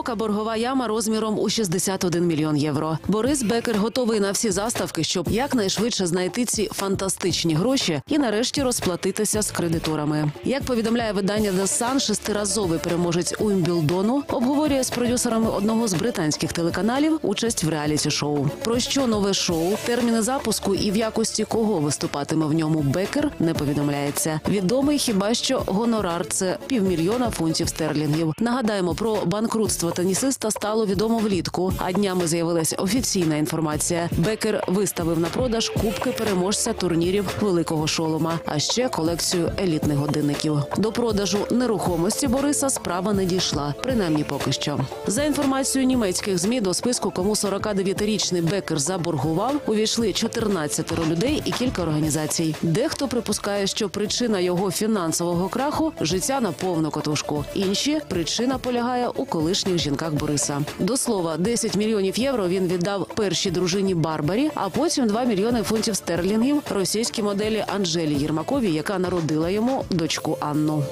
глибока боргова яма розміром у 61 мільйон євро. Борис Бекер готовий на всі заставки, щоб якнайшвидше знайти ці фантастичні гроші і нарешті розплатитися з кредиторами. Як повідомляє видання The Sun, шестиразовий переможець Уімбілдону обговорює з продюсерами одного з британських телеканалів участь в реаліті-шоу. Про що нове шоу, терміни запуску і в якості кого виступатиме в ньому Бекер, не повідомляється. Відомий хіба що гонорар це півмільйона фунтів стерлінгів. Нагадаємо, про банкрутство тенісиста стало відомо влітку. А днями з'явилася офіційна інформація. Бекер виставив на продаж кубки переможця турнірів великого шолома, а ще колекцію елітних годинників. До продажу нерухомості Бориса справа не дійшла, принаймні поки що. За інформацією німецьких змі до списку, кому 49-річний Бекер заборгував, увійшли 14 людей і кілька організацій. Дехто припускає, що причина його фінансового краху життя на повну котушку. Інші причина полягає у колишніх жінках Бориса. До слова, 10 мільйонів євро він віддав першій дружині Барбарі, а потім 2 мільйони фунтів стерлінгів російській моделі Анжелі Єрмакові, яка народила йому дочку Анну.